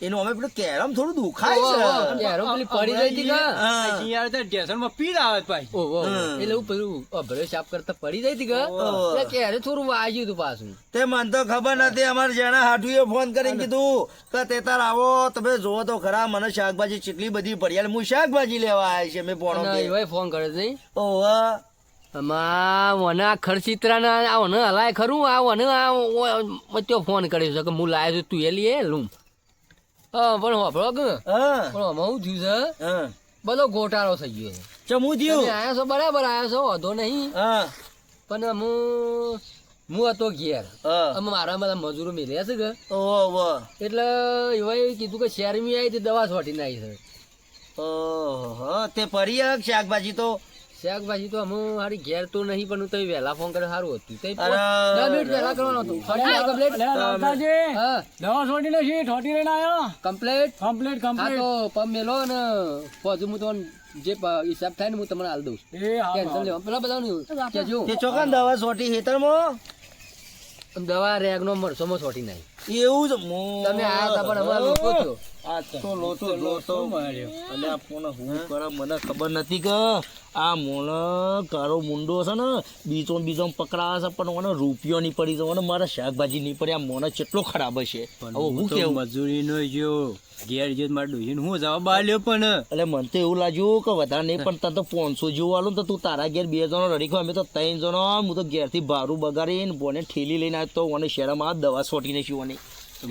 એનું અમે પેલું કેરમ થોડું દુખાય છે કેરમ પેલી પડી જાય તી કા. યાર તો ઢેસણમાં પીડ આવે ભાઈ ઓહો એટલે હું પેલું અભરે સાફ કરતા પડી જાય તી કા એટલે ક્યારે થોડું વાજ્યું હતું પાછું તે મને તો ખબર નથી અમારે જેના હાટુએ ફોન કરીને કીધું કે તે તાર આવો તમે જોવો તો ખરા મને શાકભાજી ચીકલી બધી પડી એટલે હું શાકભાજી લેવા આવ્યા છે મેં પોણો અને ફોન કરે છે નહીં ઓહો. મને આ ખર્ચિત્રા ના આ હલાય ખરું આ આ ફોન કર્યો છે કે હું લાવ્યો છું તું એ લઈએ લઉં હા પણ હોભળો કે હા. પણ આમાં શું થયું છે? હા. બધો ગોટાળો થઈ ગયો છે. ચમું થયું? આયા છો? બરાબર આયા છો? વાંધો નહીં. હા. પણ હું હું હતો ઘેર. હા. અમે મારા બધા મજૂરો મેળ્યા છે કે. એટલે એવા કીધું કે શેરમી આવી તે દવા છોટીને આવી છે. ઓહો તે પરી શાકભાજી તો? શાકભાજી તો અમે હારી ઘેર તો નહીં પણ તો વહેલા ફોન કરે સારું હતું. તે અરે, મિનિટ વહેલા કરવાનો હતો. કમ્પ્લેટ હા. દવા છોડી નથી છોડી લઈને આવ્યો? કમ્પ્લેટ કમ્પ્લીટ હા તો પમ મેલો ને પોજુ હું તમને જે હિસાબ થાય ને હું તમને હાલ દઉં. એ ટેન્શન લેવા પેલા બધા કેજો. તે ચોકન દવા સોટી હેતરમાં દવા રેગનો મરસોમાં છોટી નાખી. એવું જ મો- તમે આયા તા પણ અમારા લોકો છો. આ તો લોતો માર્યો. અને આ ફોન હું કરે મને ખબર નથી કે આ મોણ કારો મુંડો છે ને બીજો બીજો પકડાવે છે પણ મને રૂપિયો નહીં પડી જવો મને મારા શાકભાજી નહીં પડી આ મોણ કેટલો ખરાબ હશે. હવે હું કેવું? મજૂરી નો જો ઘેર જે મારે ડોહીને હું જવાબ આલ્યો પણ. એટલે મને તો એવું લાગ્યું કે વધારે નહીં પણ તને તો પાંચસો જેવું આલું ને તો તું તારા ઘેર બે જણો રડી અમે તો ત્રણ જણો હું તો ઘેરથી ભારું બગાડીને બોને ઠેલી લઈને આવ્યો તો મને શેરામાં આ દવા સોટીને શું